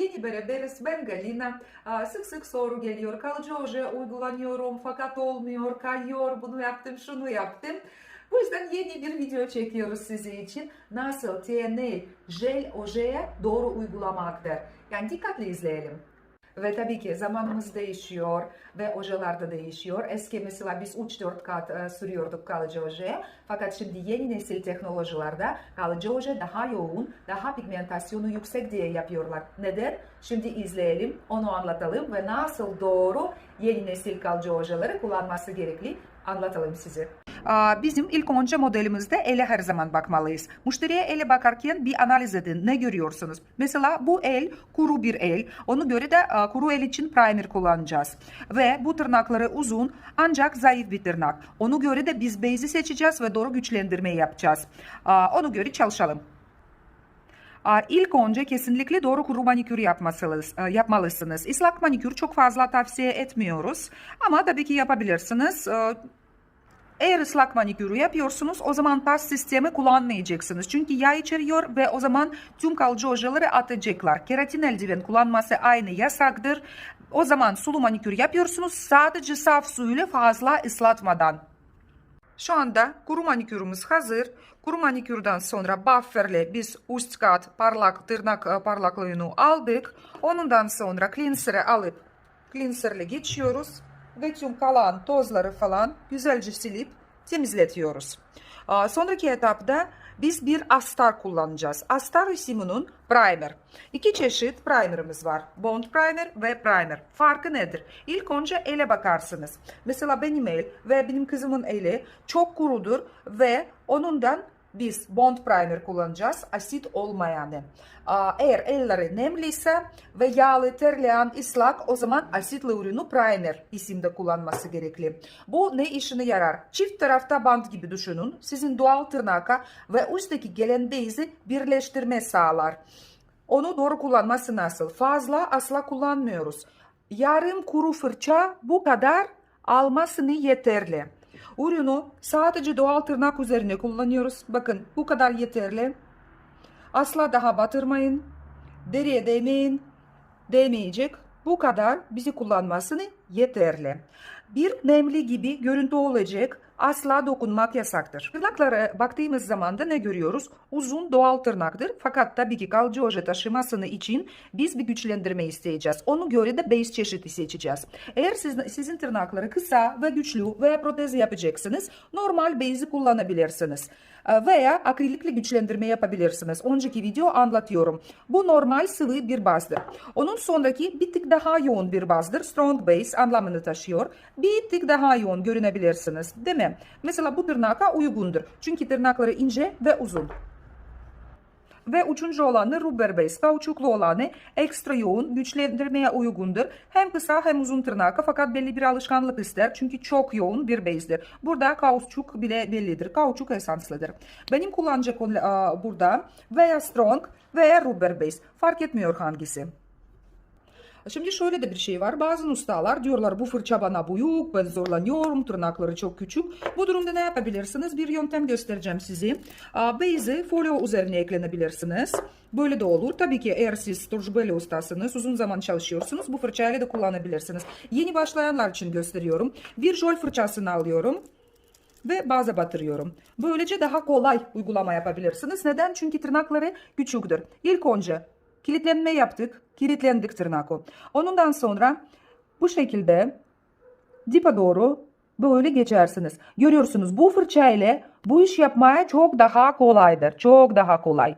yeni beraberiz. Ben Galina. Sık sık soru geliyor. Kalıcı oje uygulanıyorum fakat olmuyor, kayıyor, bunu yaptım, şunu yaptım. Bu yüzden yeni bir video çekiyoruz sizin için. Nasıl TNL jel ojeye doğru uygulamaktır. Yani dikkatli izleyelim. Ve tabii ki zamanımız değişiyor ve ojeler de değişiyor. Eski mesela biz 3-4 kat e, sürüyorduk kalıcı ojeye. Fakat şimdi yeni nesil teknolojilerde kalıcı oje daha yoğun, daha pigmentasyonu yüksek diye yapıyorlar. Neden? Şimdi izleyelim, onu anlatalım ve nasıl doğru yeni nesil kalıcı ojeleri kullanması gerekli anlatalım size. Bizim ilk önce modelimizde ele her zaman bakmalıyız. Müşteriye ele bakarken bir analiz edin. Ne görüyorsunuz? Mesela bu el kuru bir el. Onu göre de kuru el için primer kullanacağız. Ve bu tırnakları uzun ancak zayıf bir tırnak. Onu göre de biz base'i seçeceğiz ve doğru güçlendirmeyi yapacağız. Onu göre çalışalım. İlk önce kesinlikle doğru kuru manikür yapmalısınız. Islak manikür çok fazla tavsiye etmiyoruz. Ama tabii ki yapabilirsiniz. Eğer ıslak manikürü yapıyorsunuz o zaman tas sistemi kullanmayacaksınız. Çünkü yağ içeriyor ve o zaman tüm kalıcı ojeleri atacaklar. Keratin eldiven kullanması aynı yasaktır. O zaman sulu manikür yapıyorsunuz sadece saf suyla fazla ıslatmadan. Şu anda kuru manikürümüz hazır. Kuru manikürden sonra bufferle biz üst kat parlak tırnak e, parlaklığını aldık. Ondan sonra cleanser'ı alıp cleanser'le geçiyoruz ve tüm kalan tozları falan güzelce silip temizletiyoruz. Sonraki etapta biz bir astar kullanacağız. Astar isiminin primer. İki çeşit primerimiz var. Bond primer ve primer. Farkı nedir? İlk önce ele bakarsınız. Mesela benim el ve benim kızımın eli çok kurudur ve onundan biz bond primer kullanacağız. Asit olmayanı. Eğer elleri nemliyse ve yağlı, terleyen, ıslak o zaman asitli ürünü primer isimde kullanması gerekli. Bu ne işine yarar? Çift tarafta bant gibi düşünün. Sizin doğal tırnaka ve üstteki gelen bezi birleştirme sağlar. Onu doğru kullanması nasıl? Fazla asla kullanmıyoruz. Yarım kuru fırça bu kadar almasını yeterli. Ürünü sadece doğal tırnak üzerine kullanıyoruz. Bakın bu kadar yeterli. Asla daha batırmayın. Deriye değmeyin. Değmeyecek. Bu kadar bizi kullanmasını yeterli. Bir nemli gibi görüntü olacak. Asla dokunmak yasaktır. Tırnaklara baktığımız zaman da ne görüyoruz? Uzun doğal tırnaktır. Fakat tabii ki kalıcı oje taşımasını için biz bir güçlendirme isteyeceğiz. Onu göre de base çeşidi seçeceğiz. Eğer siz, sizin tırnakları kısa ve güçlü veya protez yapacaksınız normal base'i kullanabilirsiniz. Veya akrilikli güçlendirme yapabilirsiniz. Önceki video anlatıyorum. Bu normal sıvı bir bazdır. Onun sonraki bir tık daha yoğun bir bazdır. Strong base anlamını taşıyor. Bir tık daha yoğun görünebilirsiniz. Değil mi? Mesela bu tırnaka uygundur. Çünkü tırnakları ince ve uzun. Ve üçüncü olanı rubber base, kauçuklu olanı ekstra yoğun, güçlendirmeye uygundur. Hem kısa hem uzun tırnaka fakat belli bir alışkanlık ister. Çünkü çok yoğun bir base'dir. Burada kauçuk bile bellidir. Kauçuk esanslıdır. Benim kullanacak burada veya strong veya rubber base. Fark etmiyor hangisi. Şimdi şöyle de bir şey var. Bazı ustalar diyorlar bu fırça bana büyük, ben zorlanıyorum, tırnakları çok küçük. Bu durumda ne yapabilirsiniz? Bir yöntem göstereceğim size. Base'i folyo üzerine eklenebilirsiniz. Böyle de olur. Tabii ki eğer siz tecrübeli ustasınız, uzun zaman çalışıyorsunuz, bu fırçayla da kullanabilirsiniz. Yeni başlayanlar için gösteriyorum. Bir jol fırçasını alıyorum ve baza batırıyorum. Böylece daha kolay uygulama yapabilirsiniz. Neden? Çünkü tırnakları küçüktür. İlk önce kilitlenme yaptık. Kilitlendik tırnağı. Ondan sonra bu şekilde dipe doğru böyle geçersiniz. Görüyorsunuz bu fırça ile bu iş yapmaya çok daha kolaydır. Çok daha kolay.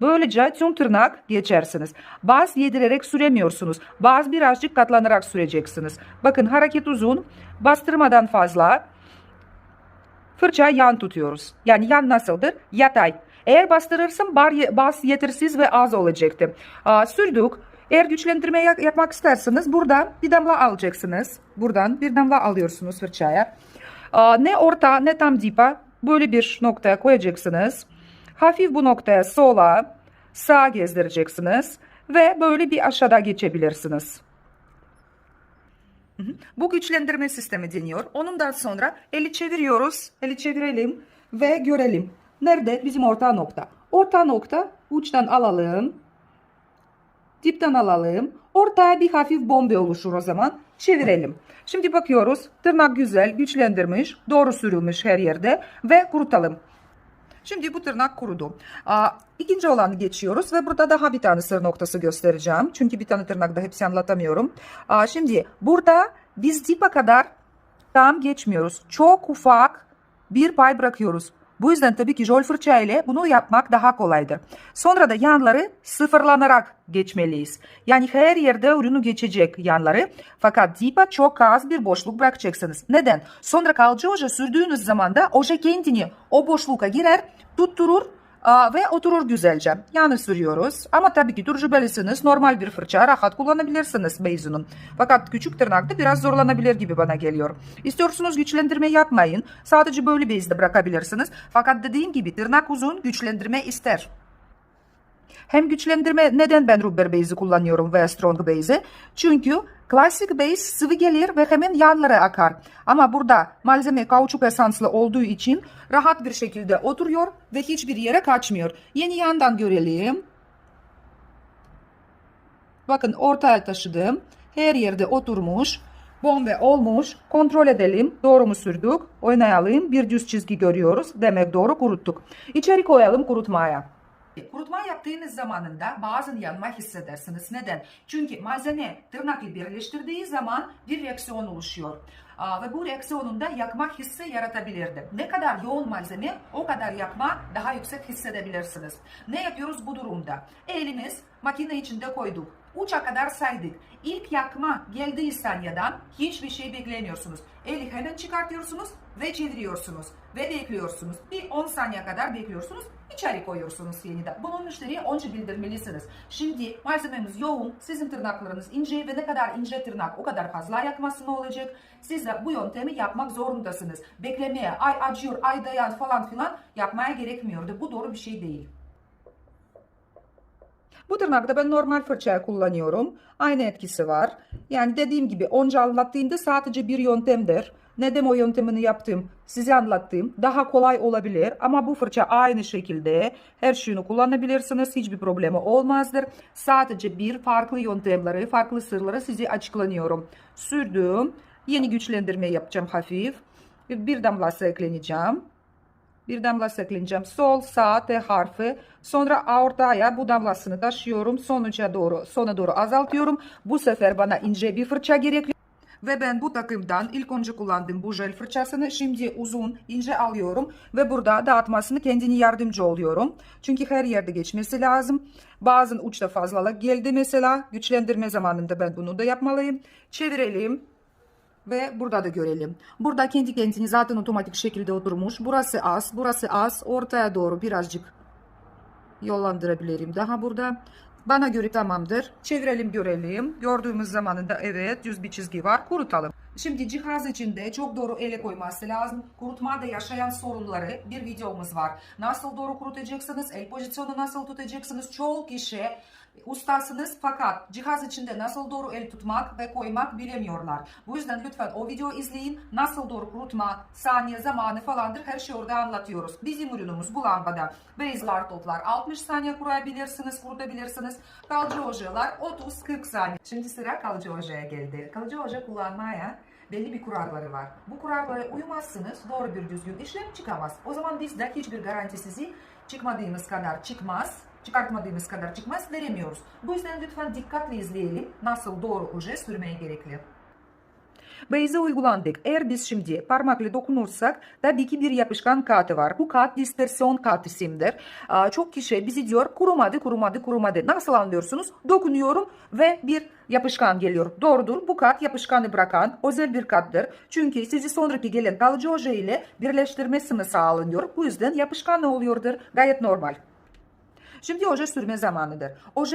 Böylece tüm tırnak geçersiniz. Baz yedirerek süremiyorsunuz. Baz birazcık katlanarak süreceksiniz. Bakın hareket uzun. Bastırmadan fazla. Fırça yan tutuyoruz. Yani yan nasıldır? Yatay. Eğer bastırırsam bas yetersiz ve az olacaktı. Aa, sürdük. Eğer güçlendirme yapmak isterseniz burada bir damla alacaksınız. Buradan bir damla alıyorsunuz fırçaya. Aa, ne orta ne tam dipa böyle bir noktaya koyacaksınız. Hafif bu noktaya sola sağa gezdireceksiniz. Ve böyle bir aşağıda geçebilirsiniz. Bu güçlendirme sistemi deniyor. Ondan sonra eli çeviriyoruz. Eli çevirelim ve görelim. Nerede? Bizim orta nokta. Orta nokta uçtan alalım. Dipten alalım. Ortaya bir hafif bombe oluşur o zaman. Çevirelim. Şimdi bakıyoruz. Tırnak güzel, güçlendirmiş, doğru sürülmüş her yerde ve kurutalım. Şimdi bu tırnak kurudu. Aa, ikinci geçiyoruz ve burada daha bir tane sır noktası göstereceğim. Çünkü bir tane tırnakta hepsi anlatamıyorum. Şimdi burada biz dipa kadar tam geçmiyoruz. Çok ufak bir pay bırakıyoruz. Bu yüzden tabii ki jol fırça ile bunu yapmak daha kolaydır. Sonra da yanları sıfırlanarak geçmeliyiz. Yani her yerde ürünü geçecek yanları. Fakat dipa çok az bir boşluk bırakacaksınız. Neden? Sonra kalıcı oje sürdüğünüz zaman da oje kendini o boşluğa girer, tutturur ve oturur güzelce. Yanlış sürüyoruz. Ama tabii ki tecrübelisiniz. Normal bir fırça rahat kullanabilirsiniz Beyzu'nun. Fakat küçük tırnakta biraz zorlanabilir gibi bana geliyor. İstiyorsunuz güçlendirme yapmayın. Sadece böyle bezde bırakabilirsiniz. Fakat dediğim gibi tırnak uzun güçlendirme ister. Hem güçlendirme neden ben rubber base'i kullanıyorum veya strong base'i? Çünkü klasik base sıvı gelir ve hemen yanlara akar. Ama burada malzeme kauçuk esanslı olduğu için rahat bir şekilde oturuyor ve hiçbir yere kaçmıyor. Yeni yandan görelim. Bakın ortaya taşıdım. Her yerde oturmuş. Bombe olmuş. Kontrol edelim. Doğru mu sürdük? Oynayalım. Bir düz çizgi görüyoruz. Demek doğru kuruttuk. İçeri koyalım kurutmaya. Kurutma yaptığınız zamanında bazen yanma hissedersiniz. Neden? Çünkü malzeme tırnakla birleştirdiği zaman bir reaksiyon oluşuyor. Ve bu reaksiyonunda yakma hissi yaratabilirdi. Ne kadar yoğun malzeme o kadar yakma daha yüksek hissedebilirsiniz. Ne yapıyoruz bu durumda? Elimiz makine içinde koyduk. Uça kadar saydık. İlk yakma geldiği saniyeden hiçbir şey beklemiyorsunuz. Eli hemen çıkartıyorsunuz ve çeviriyorsunuz. Ve bekliyorsunuz. Bir 10 saniye kadar bekliyorsunuz. İçeri koyuyorsunuz yeniden. Bunu müşteriye önce bildirmelisiniz. Şimdi malzememiz yoğun, sizin tırnaklarınız ince ve ne kadar ince tırnak o kadar fazla yakması olacak. Siz de bu yöntemi yapmak zorundasınız. Beklemeye, ay acıyor, ay dayan falan filan yapmaya gerekmiyordu. Bu doğru bir şey değil. Bu tırnakta ben normal fırçayı kullanıyorum. Aynı etkisi var. Yani dediğim gibi önce anlattığımda sadece bir yöntemdir. Neden o yöntemini yaptım size anlattım. Daha kolay olabilir ama bu fırça aynı şekilde her şeyini kullanabilirsiniz. Hiçbir problemi olmazdır. Sadece bir farklı yöntemleri, farklı sırları size açıklanıyorum. Sürdüm. Yeni güçlendirme yapacağım hafif. Bir damla ekleneceğim. Bir damla ekleneceğim. Sol, sağ, T harfi. Sonra ortaya bu damlasını taşıyorum. Sonuca doğru, sona doğru azaltıyorum. Bu sefer bana ince bir fırça gerekiyor. Ve ben bu takımdan ilk önce kullandım bu jel fırçasını. Şimdi uzun, ince alıyorum. Ve burada dağıtmasını kendini yardımcı oluyorum. Çünkü her yerde geçmesi lazım. Bazen uçta fazlalık geldi mesela. Güçlendirme zamanında ben bunu da yapmalıyım. Çevirelim. Ve burada da görelim. Burada kendi kendini zaten otomatik şekilde oturmuş. Burası az, burası az. Ortaya doğru birazcık yollandırabilirim. Daha burada bana göre tamamdır. Çevirelim görelim. Gördüğümüz zamanında evet düz bir çizgi var. Kurutalım. Şimdi cihaz içinde çok doğru ele koyması lazım. Kurutmada yaşayan sorunları bir videomuz var. Nasıl doğru kurutacaksınız? El pozisyonu nasıl tutacaksınız? Çoğu kişi ustasınız fakat cihaz içinde nasıl doğru el tutmak ve koymak bilemiyorlar. Bu yüzden lütfen o videoyu izleyin. Nasıl doğru kurutma, saniye, zamanı falandır her şeyi orada anlatıyoruz. Bizim ürünümüz bu lambada. Bezler toplar 60 saniye kurabilirsiniz, kurutabilirsiniz. Kalıcı ojeler 30-40 saniye. Şimdi sıra kalıcı ojeye geldi. Kalıcı oje kullanmaya belli bir kuralları var. Bu kurallara uymazsınız doğru bir düzgün işlem çıkamaz. O zaman bizde hiçbir garanti sizi çıkmadığımız kadar çıkmaz çıkartmadığımız kadar çıkmaz veremiyoruz. Bu yüzden lütfen dikkatli izleyelim nasıl doğru oje sürmeye gerekli. Beyze uygulandık. Eğer biz şimdi parmakla dokunursak tabii ki bir yapışkan katı var. Bu kat dispersiyon kat isimdir. Çok kişi bizi diyor kurumadı kurumadı kurumadı. Nasıl anlıyorsunuz? Dokunuyorum ve bir yapışkan geliyor. Doğrudur. Bu kat yapışkanı bırakan özel bir kattır. Çünkü sizi sonraki gelen kalıcı oje ile birleştirmesini sağlanıyor. Bu yüzden yapışkan oluyordur? Gayet normal. Şimdi oje sürme zamanıdır. Oje